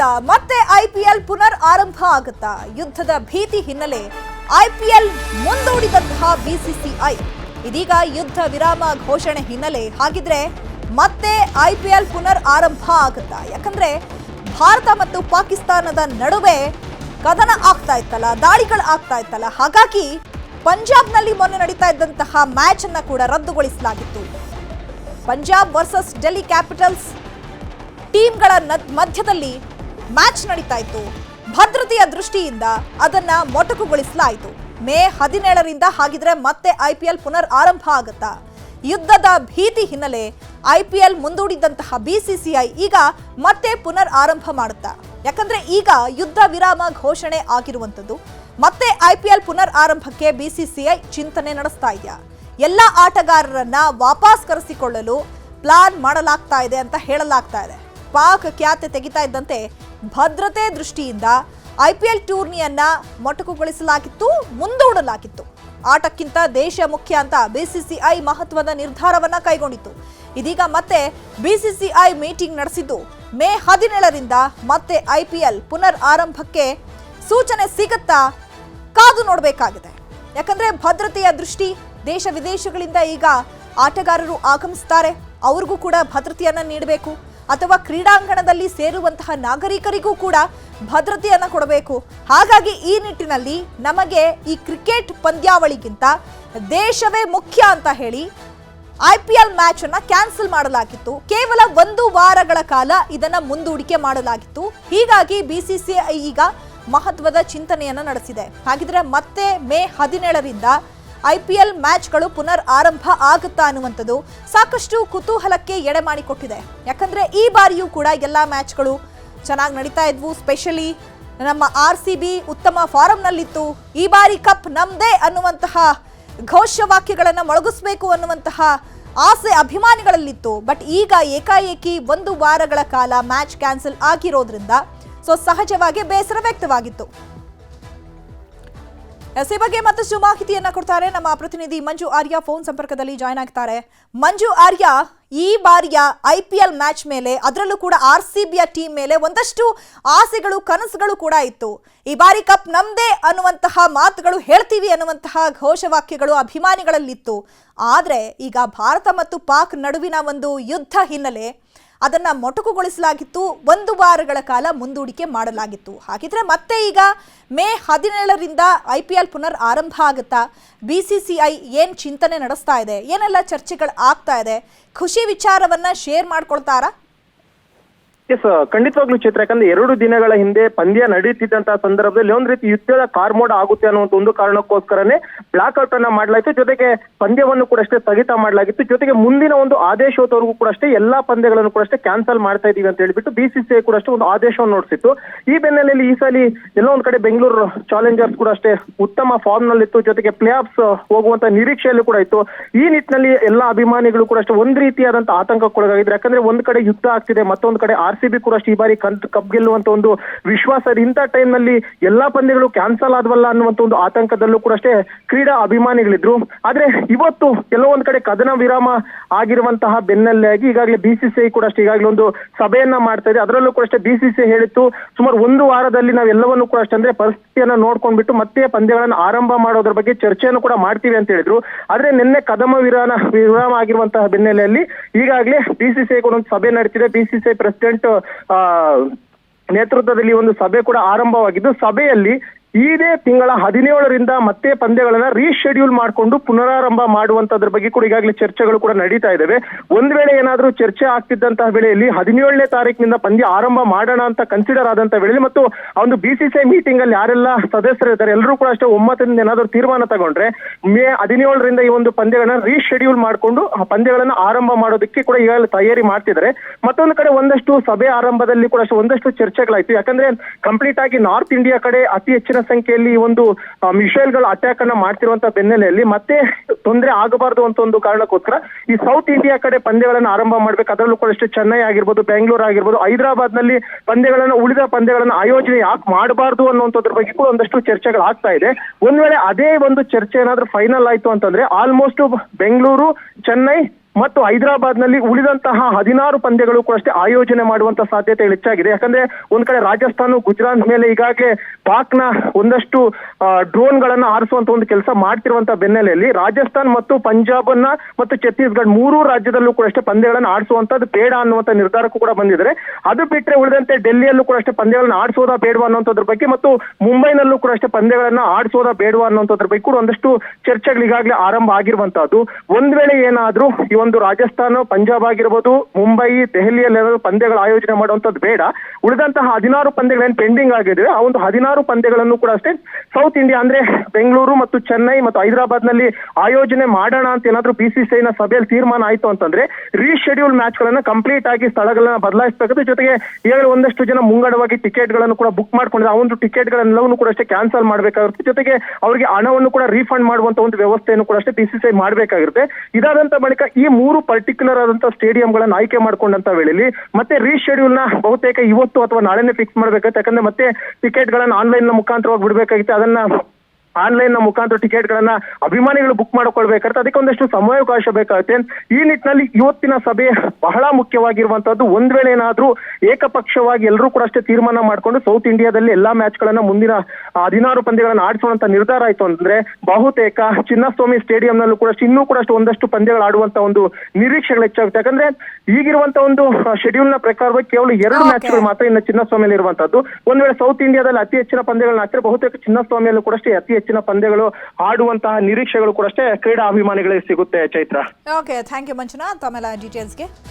ಮುಂದೂಡಿದ್ದ ಮತ್ತೆ ಐಪಿಎಲ್ ಪುನರ್ ಆರಂಭ ಆಗುತ್ತಾ? ಯುದ್ಧದ ಭೀತಿ ಹಿನ್ನೆಲೆ ಐಪಿಎಲ್ ಮುಂದೂಡಿದಂತಹ ಬಿಸಿಸಿಐ ಇದೀಗ ಯುದ್ಧ ವಿರಾಮ ಘೋಷಣೆ ಹಿನ್ನೆಲೆ. ಹಾಗಿದ್ರೆ ಮತ್ತೆ ಐಪಿಎಲ್ ಪುನರ್ ಆರಂಭ ಆಗುತ್ತಾ? ಯಾಕಂದ್ರೆ ಭಾರತ ಮತ್ತು ಪಾಕಿಸ್ತಾನದ ನಡುವೆ ಕದನ ಆಗ್ತಾ ಇತ್ತಲ್ಲ, ದಾಳಿಗಳು ಆಗ್ತಾ ಇತ್ತಲ್ಲ. ಹಾಗಾಗಿ ಪಂಜಾಬ್ನಲ್ಲಿ ಮೊನ್ನೆ ನಡೀತಾ ಇದ್ದಂತಹ ಮ್ಯಾಚ್ ಅನ್ನ ಕೂಡ ರದ್ದುಗೊಳಿಸಲಾಗಿತ್ತು. ಪಂಜಾಬ್ ವರ್ಸಸ್ ಡೆಲ್ಲಿ ಕ್ಯಾಪಿಟಲ್ಸ್ ಟೀಮ್ಗಳ ಮಧ್ಯದಲ್ಲಿ ಮ್ಯಾಚ್ ನಡೀತಾ ಇತ್ತು. ಭದ್ರತೆಯ ದೃಷ್ಟಿಯಿಂದ ಅದನ್ನ ಮೊಟಕುಗೊಳಿಸಲಾಯಿತು. ಮೇ ಹದಿನೇಳರಿಂದ ಹಾಗಿದ್ರೆ ಮತ್ತೆ ಐಪಿಎಲ್ ಪುನರ್ ಆರಂಭ ಆಗುತ್ತಾ? ಯುದ್ಧದ ಭೀತಿ ಹಿನ್ನೆಲೆ ಐಪಿಎಲ್ ಮುಂದೂಡಿದಂತಹ ಬಿಸಿಸಿಐ ಈಗ ಮತ್ತೆ ಪುನರ್ ಆರಂಭ ಮಾಡುತ್ತಾ? ಯಾಕಂದ್ರೆ ಈಗ ಯುದ್ಧ ವಿರಾಮ ಘೋಷಣೆ ಆಗಿರುವಂಥದ್ದು. ಮತ್ತೆ ಐಪಿಎಲ್ ಪುನರ್ ಆರಂಭಕ್ಕೆ ಬಿಸಿಸಿಐ ಚಿಂತನೆ ನಡೆಸ್ತಾ ಇದೆಯಾ? ಎಲ್ಲ ಆಟಗಾರರನ್ನ ವಾಪಸ್ ಕರೆಸಿಕೊಳ್ಳಲು ಪ್ಲಾನ್ ಮಾಡಲಾಗ್ತಾ ಇದೆ ಅಂತ ಹೇಳಲಾಗ್ತಾ ಇದೆ. ಪಾಕ್ ಖ್ಯಾತೆ ತೆಗಿತಾ ಇದ್ದಂತೆ ಭದ್ರತೆ ದೃಷ್ಟಿಯಿಂದ ಐಪಿಎಲ್ ಟೂರ್ನಿಯನ್ನ ಮೊಟಕುಗೊಳಿಸಲಾಗಿತ್ತು, ಮುಂದೂಡಲಾಗಿತ್ತು. ಆಟಕ್ಕಿಂತ ದೇಶ ಮುಖ್ಯ ಅಂತ ಬಿಸಿಸಿಐ ಮಹತ್ವದ ನಿರ್ಧಾರವನ್ನ ಕೈಗೊಂಡಿತ್ತು. ಇದೀಗ ಮತ್ತೆ ಬಿಸಿಸಿಐ ಮೀಟಿಂಗ್ ನಡೆಸಿದ್ದು, ಮೇ ಹದಿನೇಳರಿಂದ ಮತ್ತೆ ಐಪಿಎಲ್ ಪುನರ್ ಆರಂಭಕ್ಕೆ ಸೂಚನೆ ಸಿಗುತ್ತಾ ಕಾದು ನೋಡಬೇಕಾಗಿದೆ. ಯಾಕಂದ್ರೆ ಭದ್ರತೆಯ ದೃಷ್ಟಿ ದೇಶ ವಿದೇಶಗಳಿಂದ ಈಗ ಆಟಗಾರರು ಆಗಮಿಸ್ತಾರೆ, ಅವ್ರಿಗೂ ಕೂಡ ಭದ್ರತೆಯನ್ನ ನೀಡಬೇಕು. ಅಥವಾ ಕ್ರೀಡಾಂಗಣದಲ್ಲಿ ಸೇರುವಂತಹ ನಾಗರಿಕರಿಗೂ ಕೂಡ ಭದ್ರತೆಯನ್ನು ಕೊಡಬೇಕು. ಹಾಗಾಗಿ ಈ ನಿಟ್ಟಿನಲ್ಲಿ ನಮಗೆ ಈ ಕ್ರಿಕೆಟ್ ಪಂದ್ಯಾವಳಿಗಿಂತ ದೇಶವೇ ಮುಖ್ಯ ಅಂತ ಹೇಳಿ ಐ ಪಿ ಎಲ್ ಮ್ಯಾಚ್ ಅನ್ನ ಕ್ಯಾನ್ಸಲ್ ಮಾಡಲಾಗಿತ್ತು. ಕೇವಲ ಒಂದು ವಾರಗಳ ಕಾಲ ಇದನ್ನ ಮುಂದೂಡಿಕೆ ಮಾಡಲಾಗಿತ್ತು. ಹೀಗಾಗಿ ಬಿಸಿಸಿಐ ಈಗ ಮಹತ್ವದ ಚಿಂತನೆಯನ್ನ ನಡೆಸಿದೆ. ಹಾಗಿದ್ರೆ ಮತ್ತೆ ಮೇ ಹದಿನೇಳರಿಂದ ಐ ಪಿ ಎಲ್ ಮ್ಯಾಚ್ಗಳು ಪುನರ್ ಆರಂಭ ಆಗುತ್ತಾ ಅನ್ನುವಂಥದ್ದು ಸಾಕಷ್ಟು ಕುತೂಹಲಕ್ಕೆ ಎಡೆ ಮಾಡಿಕೊಟ್ಟಿದೆ. ಯಾಕಂದ್ರೆ ಈ ಬಾರಿಯೂ ಕೂಡ ಎಲ್ಲ ಮ್ಯಾಚ್ಗಳು ಚೆನ್ನಾಗಿ ನಡೀತಾ ಇದ್ವು. ಸ್ಪೆಷಲಿ ನಮ್ಮ ಆರ್ ಸಿ ಬಿ ಉತ್ತಮ ಫಾರಂನಲ್ಲಿತ್ತು. ಈ ಬಾರಿ ಕಪ್ ನಮ್ದೇ ಅನ್ನುವಂತಹ ಘೋಷವಾಕ್ಯಗಳನ್ನು ಮೊಳಗಿಸ್ಬೇಕು ಅನ್ನುವಂತಹ ಆಸೆ ಅಭಿಮಾನಿಗಳಲ್ಲಿತ್ತು. ಬಟ್ ಈಗ ಏಕಾಏಕಿ ಒಂದು ವಾರಗಳ ಕಾಲ ಮ್ಯಾಚ್ ಕ್ಯಾನ್ಸಲ್ ಆಗಿರೋದ್ರಿಂದ ಸೊ ಸಹಜವಾಗಿ ಬೇಸರ ವ್ಯಕ್ತವಾಗಿತ್ತು. ಎಸ್ ಬಗ್ಗೆ ಮತ್ತಷ್ಟು ಮಾಹಿತಿಯನ್ನ ಕೊಡ್ತಾರೆ. ನಮ್ಮ ಪ್ರತಿನಿಧಿ ಮಂಜು ಆರ್ಯ ಫೋನ್ ಸಂಪರ್ಕದಲ್ಲಿ ಜಾಯ್ನ್ ಆಗ್ತಾರೆ. ಮಂಜು ಆರ್ಯ, ಈ ಬಾರಿಯ ಐ ಪಿ ಎಲ್ ಮ್ಯಾಚ್ ಮೇಲೆ, ಅದರಲ್ಲೂ ಕೂಡ ಆರ್ ಸಿ ಬಿಯ ಟೀಮ್ ಮೇಲೆ ಒಂದಷ್ಟು ಆಸೆಗಳು, ಕನಸುಗಳು ಕೂಡ ಇತ್ತು. ಈ ಬಾರಿ ಕಪ್ ನಮ್ದೇ ಅನ್ನುವಂತಹ ಮಾತುಗಳು, ಹೇಳ್ತೀವಿ ಅನ್ನುವಂತಹ ಘೋಷವಾಕ್ಯಗಳು, ಅಭಿಮಾನಿಗಳಲ್ಲಿತ್ತು. ಆದರೆ ಈಗ ಭಾರತ ಮತ್ತು ಪಾಕ್ ನಡುವಿನ ಒಂದು ಯುದ್ಧ ಹಿನ್ನೆಲೆ ಅದನ್ನ ಮೊಟಕುಗೊಳಿಸಲಾಗಿತ್ತು. ಒಂದು ವಾರಗಳ ಕಾಲ ಮುಂದೂಡಿಕೆ ಮಾಡಲಾಗಿತ್ತು. ಹಾಗಿದ್ರೆ ಮತ್ತೆ ಈಗ ಮೇ ಹದಿನೇಳರಿಂದ ಐ ಪಿ ಎಲ್ ಪುನರ್ ಆರಂಭ ಆಗುತ್ತಾ? ಬಿ ಸಿ ಸಿ ಐ ಏನು ಚಿಂತನೆ ನಡೆಸ್ತಾ ಇದೆ? ಏನೆಲ್ಲ ಚರ್ಚೆಗಳು ಆಗ್ತಾ ಇದೆ? ಖುಷಿ ವಿಚಾರವನ್ನ ಶೇರ್ ಮಾಡ್ಕೊಳ್ತಾರಾ? ಎಸ್ ಖಂಡಿತವಾಗ್ಲೂ ಚಿತ್ರ ಯಾಕಂದ್ರೆ ಎರಡು ದಿನಗಳ ಹಿಂದೆ ಪಂದ್ಯ ನಡೀತಿದ್ದಂತಹ ಸಂದರ್ಭದಲ್ಲಿ ಒಂದ್ ರೀತಿ ಯುದ್ಧದ ಕಾರ್ಮೋಡ ಆಗುತ್ತೆ ಅನ್ನುವಂತ ಒಂದು ಕಾರಣಕ್ಕೋಸ್ಕರನೇ ಬ್ಲಾಕ್ ಔಟ್ ಅನ್ನ ಮಾಡಲಾಯಿತು. ಜೊತೆಗೆ ಪಂದ್ಯವನ್ನು ಕೂಡ ಅಷ್ಟೇ ಸ್ಥಗಿತ ಮಾಡಲಾಗಿತ್ತು. ಜೊತೆಗೆ ಮುಂದಿನ ಒಂದು ಆದೇಶದವರೆಗೂ ಕೂಡ ಅಷ್ಟೇ ಎಲ್ಲಾ ಪಂದ್ಯಗಳನ್ನು ಕೂಡ ಅಷ್ಟೇ ಕ್ಯಾನ್ಸಲ್ ಮಾಡ್ತಾ ಇದೀವಿ ಅಂತ ಹೇಳ್ಬಿಟ್ಟು ಬಿಸಿಸಿಐ ಕೂಡ ಅಷ್ಟೇ ಒಂದು ಆದೇಶವನ್ನು ನೋಡಿಸಿತ್ತು ಈ ಬೆನ್ನಲೆಯಲ್ಲಿ ಈ ಸಲ ಎಲ್ಲೋ ಒಂದ್ ಕಡೆ ಬೆಂಗಳೂರು ಚಾಲೆಂಜರ್ಸ್ ಕೂಡ ಅಷ್ಟೇ ಉತ್ತಮ ಫಾರ್ಮ್ ನಲ್ಲಿತ್ತು. ಜೊತೆಗೆ ಪ್ಲೇ ಆಫ್ಸ್ ಹೋಗುವಂತ ನಿರೀಕ್ಷೆಯಲ್ಲೂ ಕೂಡ ಇತ್ತು. ಈ ನಿಟ್ಟಿನಲ್ಲಿ ಎಲ್ಲಾ ಅಭಿಮಾನಿಗಳು ಕೂಡ ಅಷ್ಟೇ ಒಂದ್ ರೀತಿಯಾದಂತಹ ಆತಂಕಕ್ಕೊಳಗಾಗಿದ್ರು ಯಾಕಂದ್ರೆ ಒಂದ್ ಕಡೆ ಯುದ್ಧ ಆಗ್ತಿದೆ, ಮತ್ತೊಂದ್ ಕಡೆ ಆರ್ ಸಿ ಬಿ ಕೂಡ ಅಷ್ಟೇ ಈ ಬಾರಿ ಕಪ್ ಗೆಲ್ಲುವಂತ ಒಂದು ವಿಶ್ವಾಸ. ಇಂಥ ಟೈಮ್ನಲ್ಲಿ ಎಲ್ಲಾ ಪಂದ್ಯಗಳು ಕ್ಯಾನ್ಸಲ್ ಆದ್ವಲ್ಲ ಅನ್ನುವಂತ ಒಂದು ಆತಂಕದಲ್ಲೂ ಕೂಡ ಅಷ್ಟೇ ಕ್ರೀಡಾ ಅಭಿಮಾನಿಗಳಿದ್ರು. ಆದ್ರೆ ಇವತ್ತು ಕೆಲವೊಂದು ಕಡೆ ಕದನ ವಿರಾಮ ಆಗಿರುವಂತಹ ಬೆನ್ನಲ್ಲೇ ಆಗಿ ಈಗಾಗಲೇ ಬಿಸಿಸಿಐ ಕೂಡ ಅಷ್ಟೇ ಈಗಾಗಲೇ ಒಂದು ಸಭೆಯನ್ನ ಮಾಡ್ತಾ ಇದೆ. ಅದರಲ್ಲೂ ಕೂಡ ಅಷ್ಟೇ ಬಿಸಿಸಿಐ ಹೇಳಿತ್ತು, ಸುಮಾರು ಒಂದು ವಾರದಲ್ಲಿ ನಾವೆಲ್ಲವನ್ನೂ ಕೂಡ ಅಷ್ಟೇ ಅಂದ್ರೆ ಪರಿಸ್ಥಿತಿಯನ್ನ ನೋಡ್ಕೊಂಡ್ಬಿಟ್ಟು ಮತ್ತೆ ಪಂದ್ಯಗಳನ್ನು ಆರಂಭ ಮಾಡೋದ್ರ ಬಗ್ಗೆ ಚರ್ಚೆಯನ್ನು ಕೂಡ ಮಾಡ್ತೀವಿ ಅಂತ ಹೇಳಿದ್ರು. ಆದ್ರೆ ನಿನ್ನೆ ಕದಮ ವಿರಾಮ ವಿರಾಮ ಆಗಿರುವಂತಹ ಬೆನ್ನೆಲೆಯಲ್ಲಿ ಈಗಾಗಲೇ ಬಿಸಿಸಿಐ ಕೂಡ ಒಂದು ಸಭೆ ನಡೆಸಿದೆ ಬಿಸಿಸಿಐ ಪ್ರೆಸಿಡೆಂಟ್ ನೇತೃತ್ವದಲ್ಲಿ ಒಂದು ಸಭೆ ಕೂಡ ಆರಂಭವಾಗಿದ್ದು ಸಭೆಯಲ್ಲಿ ಇದೇ ತಿಂಗಳ ಹದಿನೇಳರಿಂದ ಮತ್ತೆ ಪಂದ್ಯಗಳನ್ನ ರೀಶೆಡ್ಯೂಲ್ ಮಾಡಿಕೊಂಡು ಪುನರಾರಂಭ ಮಾಡುವಂತದ್ರ ಬಗ್ಗೆ ಕೂಡ ಈಗಾಗಲೇ ಚರ್ಚೆಗಳು ಕೂಡ ನಡೀತಾ ಇದಾವೆ. ಒಂದ್ ವೇಳೆ ಏನಾದರೂ ಚರ್ಚೆ ಆಗ್ತಿದ್ದಂತಹ ವೇಳೆಯಲ್ಲಿ ಹದಿನೇಳನೇ ತಾರೀಕಿನಿಂದ ಪಂದ್ಯ ಆರಂಭ ಮಾಡೋಣ ಅಂತ ಕನ್ಸಿಡರ್ ಆದಂತ ವೇಳೆಯಲ್ಲಿ ಮತ್ತು ಆ ಒಂದು ಬಿಸಿಸಿಐ ಮೀಟಿಂಗ್ ಅಲ್ಲಿ ಯಾರೆಲ್ಲ ಸದಸ್ಯರು ಇದ್ದಾರೆ ಎಲ್ಲರೂ ಕೂಡ ಅಷ್ಟೇ ಒಮ್ಮತದಿಂದ ಏನಾದರೂ ತೀರ್ಮಾನ ತಗೊಂಡ್ರೆ ಮೇ ಹದಿನೇಳರಿಂದ ಈ ಒಂದು ಪಂದ್ಯಗಳನ್ನ ರೀಶೆಡ್ಯೂಲ್ ಮಾಡಿಕೊಂಡು ಆ ಪಂದ್ಯಗಳನ್ನ ಆರಂಭ ಮಾಡೋದಕ್ಕೆ ಕೂಡ ಈಗಾಗಲೇ ತಯಾರಿ ಮಾಡ್ತಿದ್ದಾರೆ. ಮತ್ತೊಂದು ಕಡೆ ಒಂದಷ್ಟು ಸಭೆ ಆರಂಭದಲ್ಲಿ ಕೂಡ ಅಷ್ಟೇ ಒಂದಷ್ಟು ಚರ್ಚೆಗಳಾಯ್ತು. ಯಾಕಂದ್ರೆ ಕಂಪ್ಲೀಟ್ ಆಗಿ ನಾರ್ತ್ ಇಂಡಿಯಾ ಕಡೆ ಅತಿ ಹೆಚ್ಚಿನ ಸಂಖ್ಯೆಯಲ್ಲಿ ಈ ಒಂದು ಮಿಸೈಲ್ಗಳು ಅಟ್ಯಾಕ್ ಅನ್ನ ಮಾಡ್ತಿರುವಂತ ಬೆನ್ನೆಲೆಯಲ್ಲಿ ಮತ್ತೆ ತೊಂದರೆ ಆಗಬಾರದು ಅಂತ ಒಂದು ಕಾರಣಕ್ಕೋಸ್ಕರ ಈ ಸೌತ್ ಇಂಡಿಯಾ ಕಡೆ ಪಂದ್ಯಗಳನ್ನ ಆರಂಭ ಮಾಡ್ಬೇಕು. ಅದರಲ್ಲೂ ಕೂಡ ಅಷ್ಟೇ ಚೆನ್ನೈ ಆಗಿರ್ಬೋದು ಬೆಂಗಳೂರು ಆಗಿರ್ಬೋದು ಹೈದರಾಬಾದ್ನಲ್ಲಿ ಪಂದ್ಯಗಳನ್ನ, ಉಳಿದ ಪಂದ್ಯಗಳನ್ನ ಆಯೋಜನೆ ಯಾಕೆ ಮಾಡಬಾರ್ದು ಅನ್ನುವಂಥದ್ರ ಬಗ್ಗೆ ಕೂಡ ಒಂದಷ್ಟು ಚರ್ಚೆಗಳು ಆಗ್ತಾ ಇದೆ. ಒಂದ್ ವೇಳೆ ಅದೇ ಒಂದು ಚರ್ಚೆ ಏನಾದ್ರೂ ಫೈನಲ್ ಆಯ್ತು ಅಂತಂದ್ರೆ ಆಲ್ಮೋಸ್ಟ್ ಬೆಂಗಳೂರು ಚೆನ್ನೈ ಮತ್ತು ಹೈದರಾಬಾದ್ನಲ್ಲಿ ಉಳಿದಂತಹ ಹದಿನಾರು ಪಂದ್ಯಗಳು ಕೂಡ ಅಷ್ಟೇ ಆಯೋಜನೆ ಮಾಡುವಂತ ಸಾಧ್ಯತೆ ಹೆಚ್ಚಾಗಿದೆ. ಯಾಕಂದ್ರೆ ಒಂದ್ ಕಡೆ ರಾಜಸ್ಥಾನ, ಗುಜರಾತ್ ಮೇಲೆ ಈಗಾಗಲೇ ಪಾಕ್ನ ಒಂದಷ್ಟು ಡ್ರೋನ್ ಗಳನ್ನ ಆರಿಸುವಂತ ಒಂದು ಕೆಲಸ ಮಾಡ್ತಿರುವಂತ ಬೆನ್ನಲೆಯಲ್ಲಿ ರಾಜಸ್ಥಾನ್ ಮತ್ತು ಪಂಜಾಬ್ ಅನ್ನ ಮತ್ತು ಛತ್ತೀಸ್ಗಢ ಮೂರೂ ರಾಜ್ಯದಲ್ಲೂ ಕೂಡ ಅಷ್ಟೇ ಪಂದ್ಯಗಳನ್ನ ಆಡಿಸುವಂತದ್ದು ಬೇಡ ಅನ್ನುವಂತ ನಿರ್ಧಾರಕ್ಕೂ ಕೂಡ ಬಂದಿದ್ರೆ ಅದು ಬಿಟ್ಟರೆ ಉಳಿದಂತೆ ಡೆಲ್ಲಿಯಲ್ಲೂ ಕೂಡ ಅಷ್ಟೇ ಪಂದ್ಯಗಳನ್ನ ಆಡಿಸೋದಾ ಬೇಡವಾ ಅನ್ನೋದ್ರ ಬಗ್ಗೆ ಮತ್ತು ಮುಂಬೈನಲ್ಲೂ ಕೂಡ ಅಷ್ಟೇ ಪಂದ್ಯಗಳನ್ನ ಆಡಿಸೋದಾ ಬೇಡವಾ ಅನ್ನೋದ್ರ ಬಗ್ಗೆ ಕೂಡ ಒಂದಷ್ಟು ಚರ್ಚೆಗಳು ಈಗಾಗಲೇ ಆರಂಭ ಆಗಿರುವಂತಹದ್ದು. ಒಂದ್ ವೇಳೆ ಏನಾದ್ರೂ ಒಂದು ರಾಜಸ್ಥಾನ, ಪಂಜಾಬ್ ಆಗಿರ್ಬೋದು, ಮುಂಬೈ, ದೆಹಲಿಯಲ್ಲಿ ಏನಾದ್ರು ಪಂದ್ಯಗಳ ಆಯೋಜನೆ ಮಾಡುವಂಥದ್ದು ಬೇಡ. ಉಳಿದಂತಹ ಹದಿನಾರು ಪಂದ್ಯಗಳೇನು ಪೆಂಡಿಂಗ್ ಆಗಿದೆ ಆ ಒಂದು ಹದಿನಾರು ಪಂದ್ಯಗಳನ್ನು ಕೂಡ ಅಷ್ಟೇ ಸೌತ್ ಇಂಡಿಯಾ ಅಂದ್ರೆ ಬೆಂಗಳೂರು ಮತ್ತು ಚೆನ್ನೈ ಮತ್ತು ಹೈದರಾಬಾದ್ನಲ್ಲಿ ಆಯೋಜನೆ ಮಾಡೋಣ ಅಂತ ಏನಾದ್ರೂ ಬಿಸಿಸಿಐ ನ ಸಭೆಯಲ್ಲಿ ತೀರ್ಮಾನ ಆಯ್ತು ಅಂತಂದ್ರೆ ರೀಶೆಡ್ಯೂಲ್ ಮ್ಯಾಚ್ ಗಳನ್ನ ಕಂಪ್ಲೀಟ್ ಆಗಿ ಸ್ಥಳಗಳನ್ನ ಬದಲಾಯಿಸಬೇಕು ಜೊತೆಗೆ ಈಗಾಗಲೇ ಒಂದಷ್ಟು ಜನ ಮುಂಗಡವಾಗಿ ಟಿಕೆಟ್ಗಳನ್ನು ಕೂಡ ಬುಕ್ ಮಾಡ್ಕೊಂಡಿದ್ದಾರೆ ಆ ಒಂದು ಟಿಕೆಟ್ ಗಳನ್ನೆಲ್ಲವನ್ನು ಕೂಡ ಅಷ್ಟೇ ಕ್ಯಾನ್ಸಲ್ ಮಾಡಬೇಕಾಗುತ್ತೆ ಜೊತೆಗೆ ಅವರಿಗೆ ಹಣವನ್ನು ಕೂಡ ರೀಫಂಡ್ ಮಾಡುವಂತ ಒಂದು ವ್ಯವಸ್ಥೆಯನ್ನು ಕೂಡ ಅಷ್ಟೇ ಬಿಸಿಸಿಐ ಮಾಡಬೇಕಾಗಿರುತ್ತೆ. ಇದಾದಂತ ಬಳಿಕ ಈ ಮೂರು ಪರ್ಟಿಕ್ಯುಲರ್ ಆದಂತ ಸ್ಟೇಡಿಯಂಗಳನ್ನು ಆಯ್ಕೆ ಮಾಡ್ಕೊಂಡಂತ ವೇಳೆಯಲ್ಲಿ ಮತ್ತೆ ರೀಶೆಡ್ಯೂಲ್ನ ಬಹುತೇಕ ಇವತ್ತು ಅಥವಾ ನಾಳೆನೇ ಫಿಕ್ಸ್ ಮಾಡ್ಬೇಕಾಗುತ್ತೆ ಯಾಕಂದ್ರೆ ಮತ್ತೆ ಟಿಕೆಟ್ ಗಳನ್ನ ಆನ್ಲೈನ್ನ ಮುಖಾಂತರವಾಗಿ ಬಿಡಬೇಕಾಗಿತ್ತು. ಅದನ್ನ ಆನ್ಲೈನ್ನ ಮುಖಾಂತರ ಟಿಕೆಟ್ ಗಳನ್ನ ಅಭಿಮಾನಿಗಳು ಬುಕ್ ಮಾಡಿಕೊಳ್ಬೇಕಾಗುತ್ತೆ. ಅದಕ್ಕೆ ಒಂದಷ್ಟು ಸಮಯಾವಕಾಶ ಬೇಕಾಗುತ್ತೆ. ಈ ನಿಟ್ಟಿನಲ್ಲಿ ಇವತ್ತಿನ ಸಭೆ ಬಹಳ ಮುಖ್ಯವಾಗಿರುವಂತದ್ದು ಒಂದ್ ವೇಳೆ ಏನಾದ್ರೂ ಏಕಪಕ್ಷವಾಗಿ ಎಲ್ಲರೂ ಕೂಡ ಅಷ್ಟೇ ತೀರ್ಮಾನ ಮಾಡ್ಕೊಂಡು ಸೌತ್ ಇಂಡಿಯಾದಲ್ಲಿ ಎಲ್ಲಾ ಮ್ಯಾಚ್ ಗಳನ್ನ ಮುಂದಿನ ಹದಿನಾರು ಪಂದ್ಯಗಳನ್ನ ಆಡಿಸುವಂತ ನಿರ್ಧಾರ ಆಯ್ತು ಅಂದ್ರೆ ಬಹುತೇಕ ಚಿನ್ನಸ್ವಾಮಿ ಸ್ಟೇಡಿಯಂ ನಲ್ಲೂ ಕೂಡ ಅಷ್ಟು ಇನ್ನೂ ಕೂಡ ಅಷ್ಟು ಒಂದಷ್ಟು ಪಂದ್ಯಗಳು ಆಡುವಂತ ಒಂದು ನಿರೀಕ್ಷೆಗಳು ಹೆಚ್ಚಾಗುತ್ತೆ. ಯಾಕಂದ್ರೆ ಈಗಿರುವಂತ ಒಂದು ಶೆಡ್ಯೂಲ್ನ ಪ್ರಕಾರವಾಗಿ ಕೇವಲ ಎರಡು ಮ್ಯಾಚ್ ಮ್ಯಾಚ್ಗಳು ಮಾತ್ರ ಇನ್ನು ಚಿನ್ನಸ್ವಾಮಿಯಲ್ಲಿ ಇರುವಂತದ್ದು ಒಂದ್ ವೇಳೆ ಸೌತ್ ಇಂಡಿಯಾದಲ್ಲಿ ಅತಿ ಹೆಚ್ಚಿನ ಪಂದ್ಯಗಳನ್ನ ಹಾಕಿದ್ರೆ ಬಹುತೇಕ ಚಿನ್ನಸ್ವಾಮಿಯಲ್ಲೂ ಕೂಡ ಅಷ್ಟೇ ಅತಿ ಹೆಚ್ಚಿನ ಪಂದ್ಯಗಳು ಆಡುವಂತಹ ನಿರೀಕ್ಷೆಗಳು ಕೂಡ ಅಷ್ಟೇ ಕ್ರೀಡಾ ಅಭಿಮಾನಿಗಳಿಗೆ ಸಿಗುತ್ತೆ Chaitra. Okay thank you Manjunath ಆಮೇಲೆ ಡೀಟೇಲ್ಸ್ಗೆ